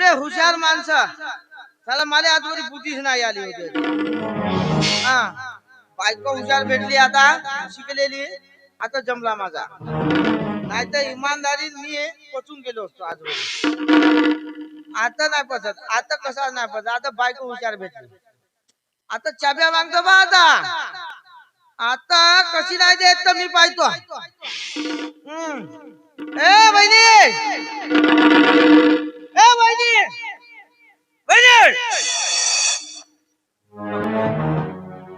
एवढे हुशार माणसं. त्याला मला आजवरी बुद्धीच नाही आली होती. हा. बायको हुशार भेटली आता शिकलेली. आता जमला माझा. नाही तर इमानदारी मी पचून गेलो असतो आजवर. आता नाही पचत. आता कसा नाही पचत? आता बायको हुशार भेटली. आता चाब्या मागतो बा आता. आता कशी नाही देत तर मी पाहतो. हम्म. ए बहिणी!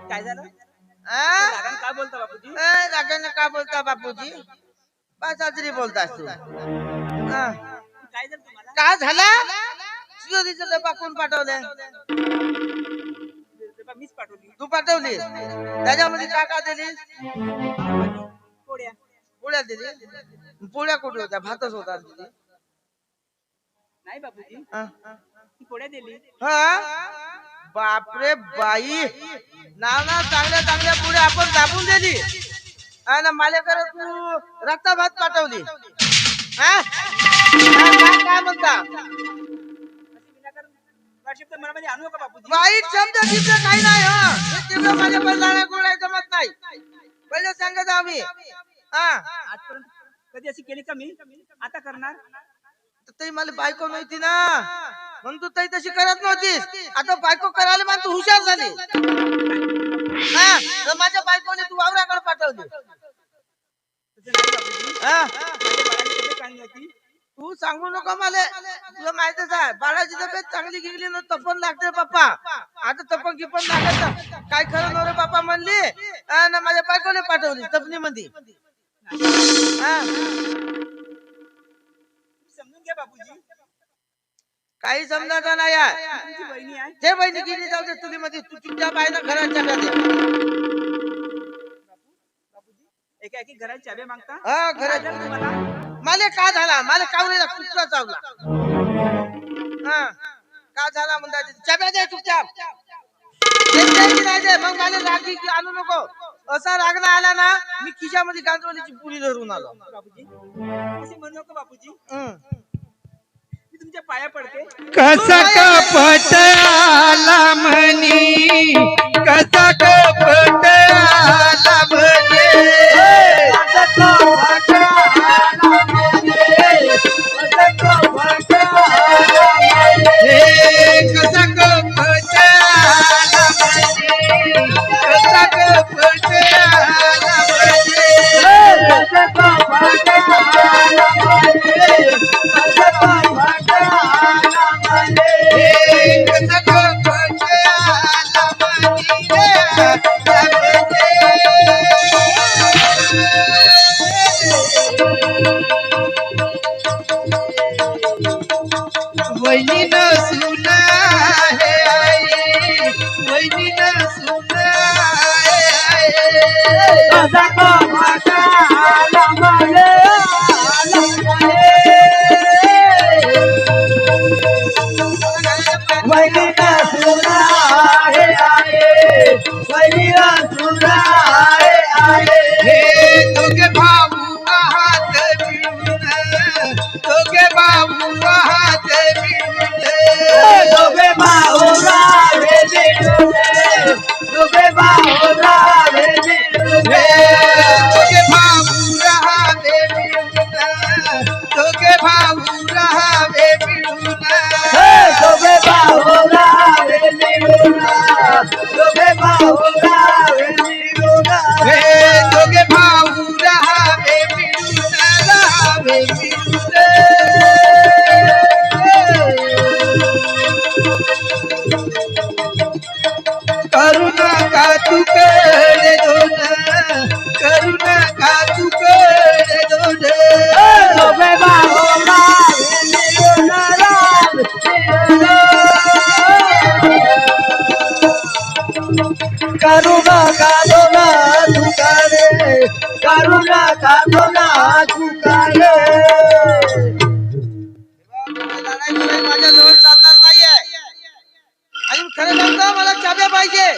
काय झालं रागानं काय बोलता बापूजी ए, रागाने का बोलता बापूजी बा साजरी तू हा. काय झालं तुम्हाला का झाला सुधीचा डबा कोण पाठवले डबा मीच पाठवली तू पाठवली त्याच्यामध्ये काय का दिली पोळ्या पोळ्या दिली पोळ्या कुठे होत्या भातच होता दिली नाही बापूजी हा. ती पोळ्या दिली. हा? बापरे बाई. नाव ना चांगल्या चांगल्या पुढे आपण दाबून दिली. आणि माझ्याकडे तू रक्ता भात पाठवली. हा? काय काय- काय म्हणता? वाईट शब्द मनामध्ये आणू नका बापूजी वाईट शब्द तिथं काही नाही हो. हे तिथं माझ्या बदलाला गोळ्या जमत नाही. पहिले सांगत आम्ही. हा. आजपर्यंत कधी अशी केली का मी? आता करणार? तरी मला बायको नव्हती ना. म्हणून तू तरी तशी करत नव्हतीस. आता बायको करायला मला तू हुशार झाली. हा तर माझ्या बायकोने तू वावराकडे पाठवली. हा. तू सांगू नको मला. तुला माहितच आहे बाळाची तब्येत चांगली गेली ना तपन लागते बाप्पा आता तपन गिपन लागत काय खरं नव्हतं बाप्पा म्हणली. ना माझ्या बायकोने पाठवली तपनी मध्ये हा. बापूजी? काही समजायचं नाही. तुमची बहिणी आहे? ते बहिणी गेली जाऊ दे तुली मध्ये तू चुपचाप आहे ना बापूजी एका एकी घरात मागता? हा काय घरात तुम्हाला? मला का झाला? मला कावलेला कुत्रा चावला? हा का झाला म्हणता चाब्या दे चुपचाप देते की नाही दे? मग मला रागी की आणू नको. असा राग नाही आला ना मी खिशामध्ये गांजवलीची पुरी धरून आलो. बापूजी असे म्हणू नका बापूजी. हम्म. कसा कपट आला म्हणी? सुना है वहिनी न सुना है करुणा का भाऊ राहावे मिळून राहावे दोन करुणा कादोना तुकारे करुणा कादोना तुकारे लढाई चालणार नाहीये आणि खरं सांगतो मला चाब्या पाहिजे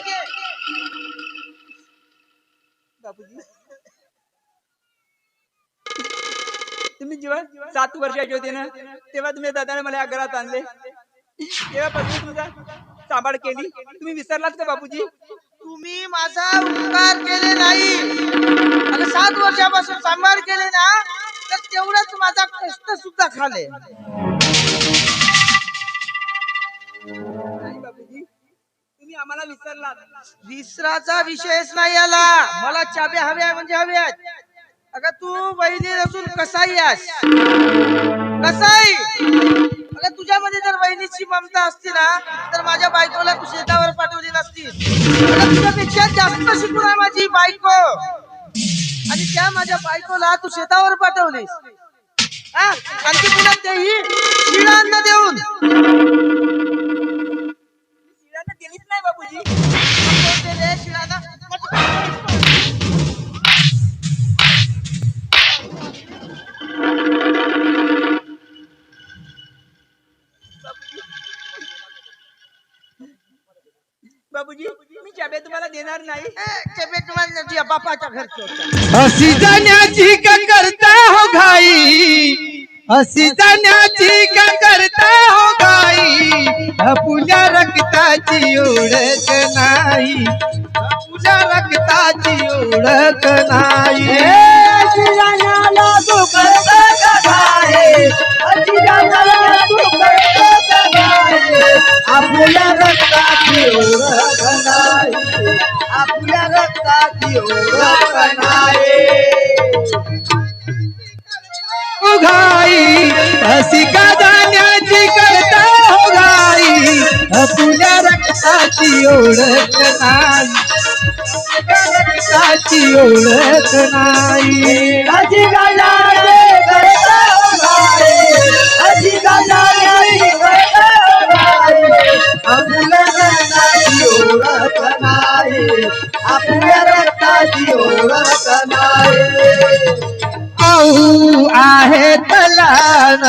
तुम्ही जेव्हा सात वर्षाचे होते ना तेव्हा तुम्ही दादाने मला या घरात आणले. तेव्हापासून तुमचा सांभाळ केली. तुम्ही विसरलात का बापूजी? तुम्ही माझा उपकार केले नाही. आणि सात वर्षापासून सांभाळ केले ना तर तेवढंच माझा कष्ट सुद्धा खाले. नाही बापूजी. तुम्ही आम्हाला विसरलात. विसराचा विषयच नाही आला. मला चाब्या हव्या म्हणजे हव्यात अगं तू बहिणी असून कसाही आहेस? कसाही का तुझ्यामध्ये जर बहिणीची ममता असती ना तर माझ्या बायकोला तू शेतावर पाठवली नसती तुझ्यापेक्षा जास्त शिकून आहे माझी बायको. आणि त्या माझ्या बायकोला तू शेतावर पाठवलीस. आणखी तुला तेही शिळांना देऊन. शिळांना दिलीच नाही बाबूजी शिळांना? देणार नाही. तुझ्या बापाच्या घरची हसी जाण्याची का करता हो घाई? हसी जाण्याची का करता हो घाई? पुण्या रक्ताची ओळख नाही. पुण्या रक्ताची ओळख नाही. आपल्या रक्ताची ओळख नाही. आपल्या रक्ताची ओळख नाही. हो घाई हसी का जाण्याची करता हो घाई पुण्या रक्ताची ओळख नाही. रक्ताची ओळख नाही. आऊ आहे तलान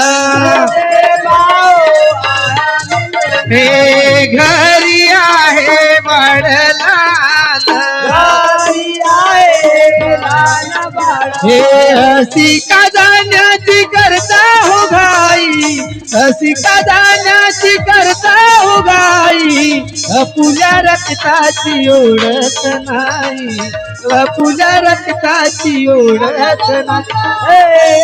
हे घरी हे हसी का जाण्याची करता हो घाई हसी का जाण्याची करता हो घाई अपुल्या रक्ताची ओळख नाही. अपुल्या रक्ताची ओळख नाही.